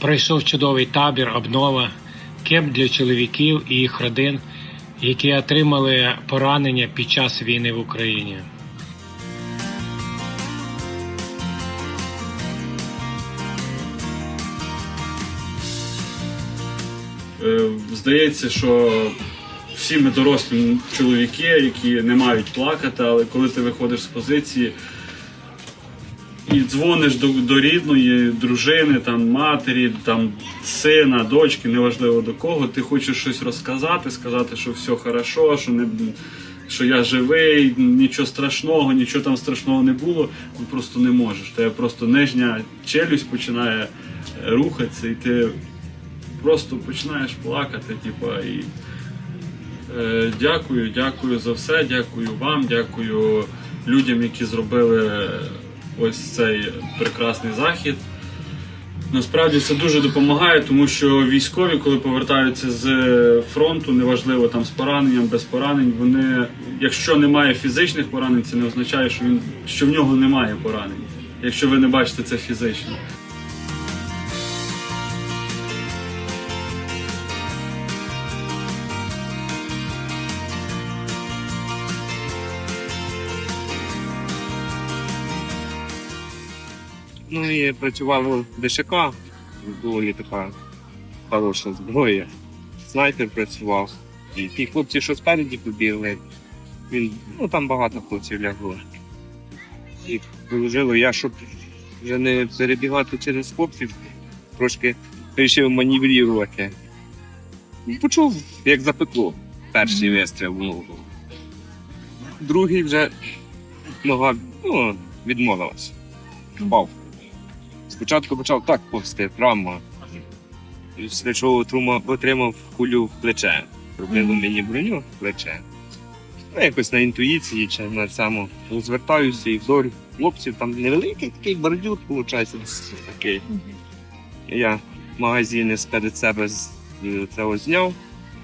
пройшов чудовий табір обнова, кемп для чоловіків і їх родин, які отримали поранення під час війни в Україні. Е, Здається, що всі ми дорослі чоловіки, які не мають плакати, але коли ти виходиш з позиції і дзвониш до, до рідної дружини, там, матері, там, сина, дочки, неважливо до кого, ти хочеш щось розказати, сказати, що все хорошо, що не. Що я живий, нічого страшного, нічого там страшного не було, ну просто не можеш. Тебе просто нижня челюсть починає е, рухатися, і ти просто починаєш плакати, типа, і е, дякую, дякую за все, дякую вам, дякую людям, які зробили ось цей прекрасний захід. Насправді це дуже допомагає, тому що військові, коли повертаються з фронту, неважливо там з пораненням, без поранень, вони, якщо немає фізичних поранень, це не означає, що він що в нього немає поранень. Якщо ви не бачите це фізично. Ну і працювали в ДШК, доволі така хороша зброя. Снайпер працював. І ті хлопці, що спереді побігли, він, ну там багато хлопців лягло. І виложило я, щоб вже не перебігати через хлопців, трошки вирішив маневрувати. Почув, як запекло перший вистріл в ногу. Другий вже нога ну, відмовилась. Впав. Спочатку почав так повсти, травма. І Після чого отрума- отримав кулю в плече. Пробило мені броню в плече. Ну, якось на інтуїції чи на цьому розвертаюся і вдоль хлопців. Там невеликий такий бордюр, виходить, такий. Я магазини з-перед себе з е, цього зняв.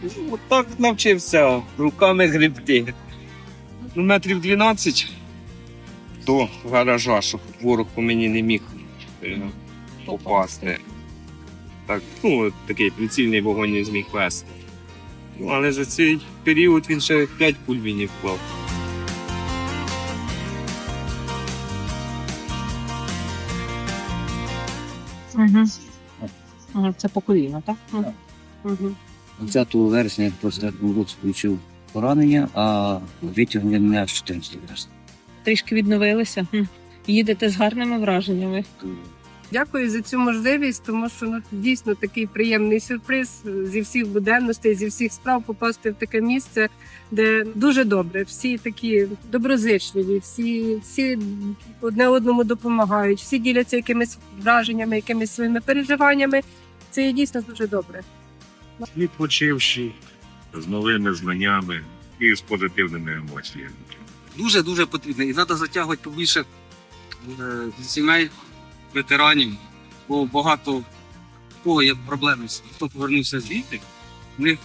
Ну, От так навчився руками гребти. Ну, метрів 12 до гаража, щоб ворог по мені не міг попасти. Так, ну, такий прицільний вогонь не зміг вести. Ну, але за цей період він ще 5 пуль мені вклав. Угу. Це по коліна, так? Угу. 20 вересня я просто році включив поранення, а витягнення мене аж 14 вересня. Трішки відновилися. Їдете з гарними враженнями. Дякую за цю можливість, тому що ну дійсно такий приємний сюрприз зі всіх буденностей, зі всіх справ попасти в таке місце, де дуже добре. Всі такі доброзичливі, всі, всі одне одному допомагають, всі діляться якимись враженнями, якимись своїми переживаннями. Це є дійсно дуже добре. відпочивши з новими знаннями і з позитивними емоціями. дуже дуже потрібно. І треба затягувати побільше е, сімей ветеранів, бо багато кого є проблеми, хто повернувся звідти, в них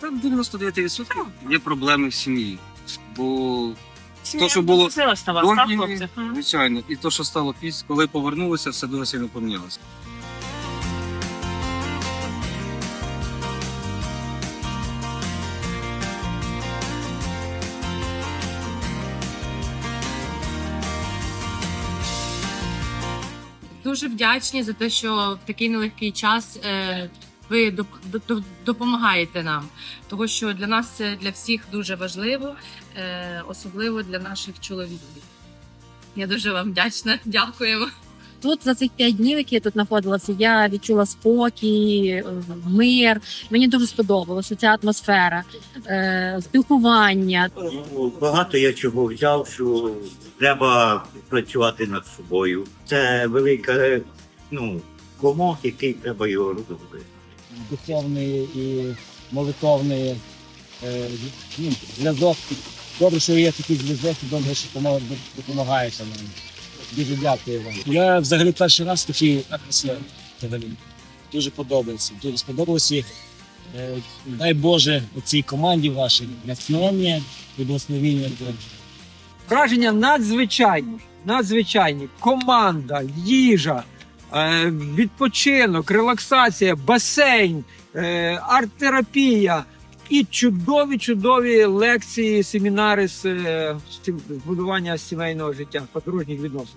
там 99% є проблеми в сім'ї. Бо то, що було до війни? Звичайно, і то, що стало після, коли повернулися, все дуже сильно помінялося. Дуже вдячні за те, що в такий нелегкий час е, ви доп- доп- допомагаєте нам, тому що для нас це для всіх дуже важливо, е, особливо для наших чоловіків. Я дуже вам вдячна. Дякуємо. Тут за цих п'ять днів, які я тут знаходилася, я відчула спокій, е, мир. Мені дуже сподобалося ця атмосфера, е, спілкування. Багато я чого взяв, що треба працювати над собою. Це велика ну, комок, який треба його розробити. Духовний і молитовний е, ну, зв'язок. Добре, що є такий зв'язок, і добре, що допомога- нам. Дуже дякую вам. Я взагалі перший раз такий взагалі. Дуже подобається. Дуже сподобалося. Е, Дай Боже цій команді вашій натхнення і благословіння. Враження надзвичайні, надзвичайні. Команда, їжа, е, відпочинок, релаксація, басейн, е, арт-терапія і чудові, чудові лекції, семінари з е, будування сімейного життя, подружніх відносин.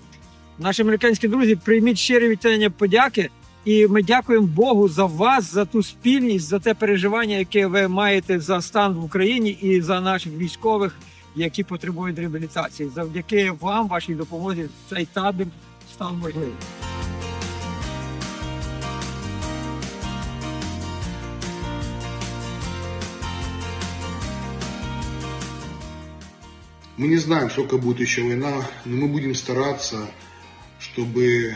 Наші американські друзі, прийміть щирі вітання подяки. І ми дякуємо Богу за вас, за ту спільність, за те переживання, яке ви маєте за стан в Україні і за наших військових, які потребують реабілітації. Завдяки вам, вашій допомозі, цей табір став можливим. Мы не знаем, сколько будет еще война, но мы будем стараться, чтобы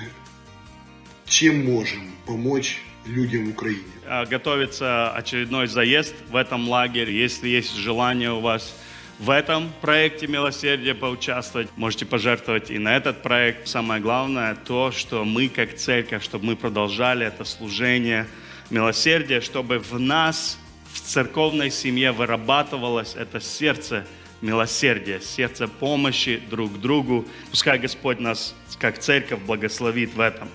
чем можем помочь людям в Украине. А, Готовится очередной заезд в этом лагере. Если есть желание у вас в этом проекте «Милосердие» поучаствовать, можете пожертвовать и на этот проект. Самое главное то, что мы как церковь, чтобы мы продолжали это служение милосердия, чтобы в нас, в церковной семье вырабатывалось это сердце милосердия, сердце помощи друг другу. Пускай Господь нас как церковь благословит в этом.